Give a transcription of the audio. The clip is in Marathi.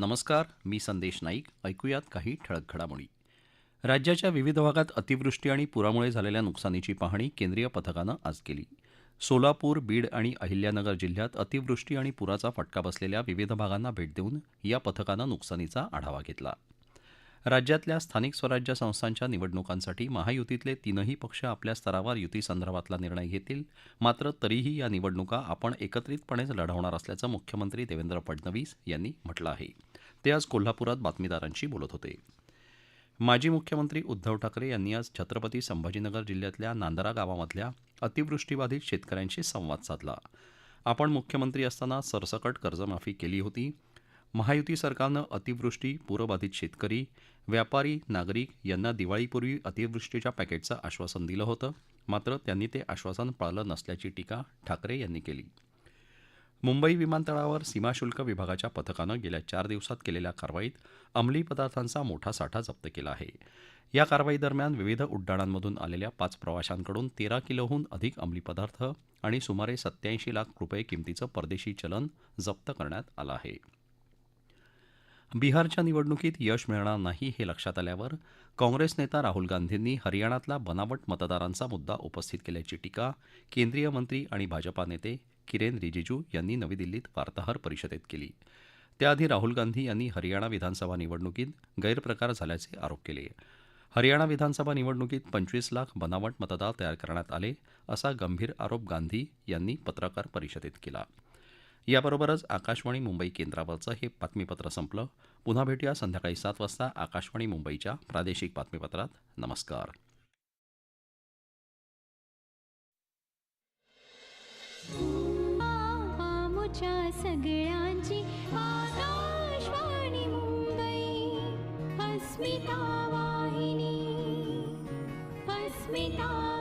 नमस्कार मी संदेश नाईक. ऐकूयात काही ठळक घडामोडी. राज्याच्या विविध भागात अतिवृष्टी आणि पुरामुळे झालेल्या नुकसानीची पाहणी केंद्रीय पथकानं आज केली. सोलापूर बीड आणि अहिल्यानगर जिल्ह्यात अतिवृष्टी आणि पुराचा फटका बसलेल्या विविध भागांना भेट देऊन या पथकानं नुकसानीचा आढावा घेतला. राज्यातल्या स्थानिक स्वराज्य संस्थांच्या निवडणुकांसाठी महायुतीतले तीनही पक्ष आपल्या स्तरावर युतीसंदर्भातला निर्णय घेतील. मात्र तरीही या निवडणुका आपण एकत्रितपणेच लढवणार असल्याचं मुख्यमंत्री देवेंद्र फडणवीस यांनी म्हटलं आहे. ते आज कोल्हापुरात बातमीदारांशी बोलत होते. माजी मुख्यमंत्री उद्धव ठाकरे यांनी आज छत्रपती संभाजीनगर जिल्ह्यातल्या नांदरा गावामधल्या अतिवृष्टीबाधित शेतकऱ्यांशी संवाद साधला. आपण मुख्यमंत्री असताना सरसकट कर्जमाफी केली होती. महायुती सरकारनं अतिवृष्टी पूरबाधित शेतकरी व्यापारी नागरिक यांना दिवाळीपूर्वी अतिवृष्टीच्या पॅकेटचं आश्वासन दिलं होतं. मात्र त्यांनी ते आश्वासन पाळलं नसल्याची टीका ठाकरे यांनी केली. मुंबई विमानतळावर सीमाशुल्क विभागाच्या पथकानं गेल्या चार दिवसात केलेल्या कारवाईत अंमली पदार्थांचा मोठा साठा जप्त केला आहे. या कारवाईदरम्यान विविध उड्डाणांमधून आलेल्या पाच प्रवाशांकडून तेरा किलोहून अधिक अंमली पदार्थ आणि सुमारे सत्याऐंशी लाख रुपये किमतीचं परदेशी चलन जप्त करण्यात आलं आहे. बिहारच्या निवडणुकीत यश मिळणार नाही हे लक्षात आल्यावर काँग्रेस नेता राहुल गांधींनी हरियाणातला बनावट मतदारांचा मुद्दा उपस्थित केल्याची टीका केंद्रीय मंत्री आणि भाजपा नेते किरेन रिजिजू यांनी नवी दिल्लीत वार्ताहर परिषदेत केली. त्याआधी राहुल गांधी यांनी हरियाणा विधानसभा निवडणुकीत गैरप्रकार झाल्याचे आरोप केले. हरियाणा विधानसभा निवडणुकीत पंचवीस लाख बनावट मतदार तयार करण्यात आले असा गंभीर आरोप गांधी यांनी पत्रकार परिषदेत केला. याबरोबरच आकाशवाणी मुंबई केंद्रावरचं हे बातमीपत्र संपलं. पुन्हा भेटूया संध्याकाळी सात वाजता आकाशवाणी मुंबईच्या प्रादेशिक बातमीपत्रात. नमस्कार. आमच्या सगळ्यांची. आकाशवाणी मुंबई अस्मिता वाहिनी अस्मिता